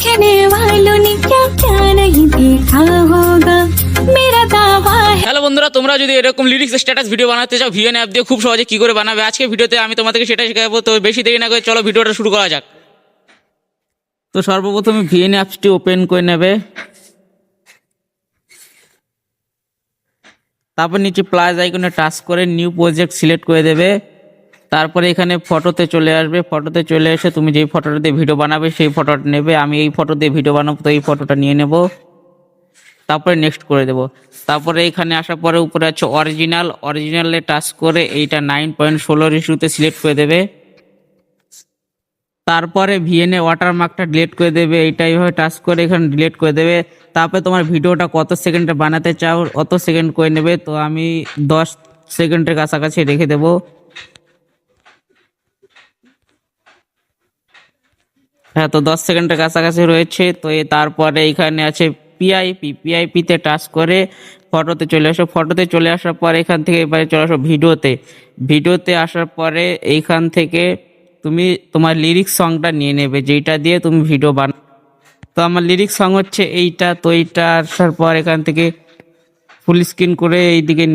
देखने वालों ने क्या क्या नहीं देखा होगा मेरा दावा है হ্যালো বন্ধুরা তোমরা যদি এরকম লিরিক্স স্ট্যাটাস ভিডিও বানাতে চাও ভিএন অ্যাপ দিয়ে খুব সহজে কি করে বানাবে আজকে ভিডিওতে আমি তোমাদেরকে সেটাই শেখাবো তো বেশি দেরি না করে চলো ভিডিওটা শুরু করা যাক তো সর্বপ্রথমে ভিএন অ্যাপসটি ওপেন করে নেবে তারপর নিচে প্লাস আইকনে টাচ করে নিউ প্রজেক্ট সিলেক্ট করে দেবে তারপরে এখানে ফটোতে চলে আসবে। ফটোতে চলে এসে তুমি যেই ফটোটা দিয়ে ভিডিও বানাবে, সেই ফটোটা নেবে। আমি এই ফটো দিয়ে ভিডিও বানাবো, তো এই ফটোটা নিয়ে নেব। তারপরে নেক্সট করে দেব। তারপরে এখানে আসার পরে উপরে আছে অরিজিনাল অরিজিনালে টাচ করে এইটা নাইন পয়েন্ট ষোলো ইস্যুতে সিলেক্ট করে দেবে। তারপরে ভিএনএ ওয়াটারমার্কটা ডিলিট করে দেবে। এইটা এইভাবে টাচ করে এখানে ডিলিট করে দেবে। তারপরে তোমার ভিডিওটা কত সেকেন্ডে বানাতে চাও, অত সেকেন্ড করে নেবে। তো আমি দশ সেকেন্ডের কাছাকাছি রেখে দেবো। হ্যাঁ তো দশ সেকেন্ডের কাছাকাছি রয়েছে। তো তারপরে এখানে আছে পিআইপি পিআইপিতে টাচ করে ফটোতে চলে আসো। ফটোতে চলে আসার পর এখান থেকে এবারে চলে আসো ভিডিওতে। ভিডিওতে আসার পরে এইখান থেকে তুমি তোমার লিরিক্স সংটা নিয়ে নেবে, যেইটা দিয়ে তুমি ভিডিও বান তো আমার লিরিক্স সং হচ্ছে এইটা। তো এইটা আসার পর এখান থেকে ফুল স্ক্রিন করে এইদিকে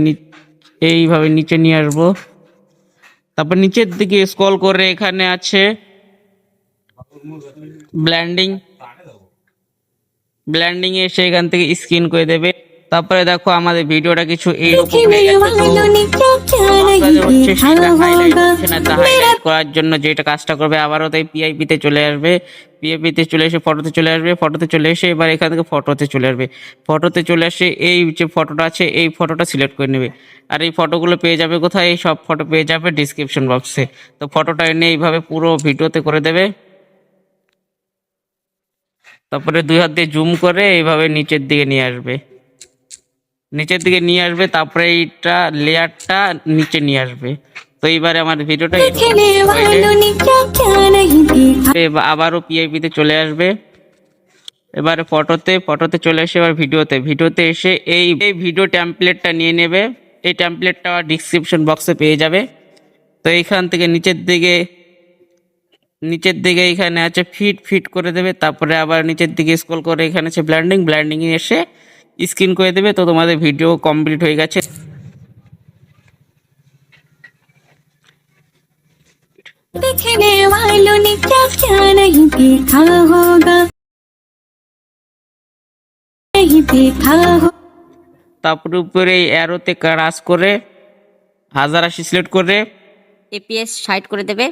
এইভাবে নিচে নিয়ে আসব। তারপর নিচের দিকে স্ক্রল করে এখানে আছে ব্ল্যান্ডিং ব্ল্যান্ডিং এ এসে এখান থেকে স্ক্রিন করে দেবে। তারপরে দেখো আমাদের ভিডিওটা কিছু করার জন্য যেটা কাজটা করবে আবারও তাই পিআইপি তে চলে আসবে। পিআইপি তে চলে এসে ফটোতে চলে আসবে ফটোতে চলে এসে এবার এখান থেকে ফটোতে চলে আসবে। ফটোতে চলে আসে এই যে ফটোটা আছে এই ফটোটা সিলেক্ট করে নেবে। আর এই ফটোগুলো পেয়ে যাবে কোথায়? এই সব ফটো পেয়ে যাবে ডিসক্রিপশন বক্সে তো ফটোটা এনে এইভাবে পুরো ভিডিওতে করে দেবে। তারপরে দুই হাত দিয়ে জুম করে এইভাবে নিচের দিকে নিয়ে আসবে। নিচের দিকে নিয়ে আসবে তারপরে এইটা লেয়ারটা নিচে নিয়ে আসবে। তো এইবারে আমার ভিডিওটা আবারও পিআইপিতে চলে আসবে। এবারে ফটোতে ফটোতে চলে এসে এবার ভিডিওতে। ভিডিওতে এসে এই এই ভিডিও ট্যাম্পলেটটা নিয়ে নেবে। এই ট্যাম্পলেটটা ডিসক্রিপশন বক্সে পেয়ে যাবে। তো এইখান থেকে নিচের দিকে নিচের দিকে এখানে আছে ফিট ফিট করে দেবে তারপরে আবার নিচের দিকে স্ক্রল করে এখানে আছে ব্ল্যান্ডিং ব্ল্যান্ডিং এ এসে স্ক্রিন করে দেবে তো তোমাদের ভিডিও কমপ্লিট হয়ে গেছে देखने वालों ने क्या क्या नहीं देखा होगा नहीं देखा हो তারপরে উপরে এই অ্যারোতে কাজ করে হাজার আশি সিলেক্ট করে এপিএস ষাট করে দেবে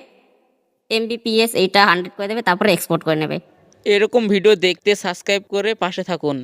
এমবিপিএস এইটা হান্ড্রেড করে দেবে, তারপরে এক্সপোর্ট করে নেবে। এরকম ভিডিও দেখতে সাবস্ক্রাইব করে পাশে থাকুন।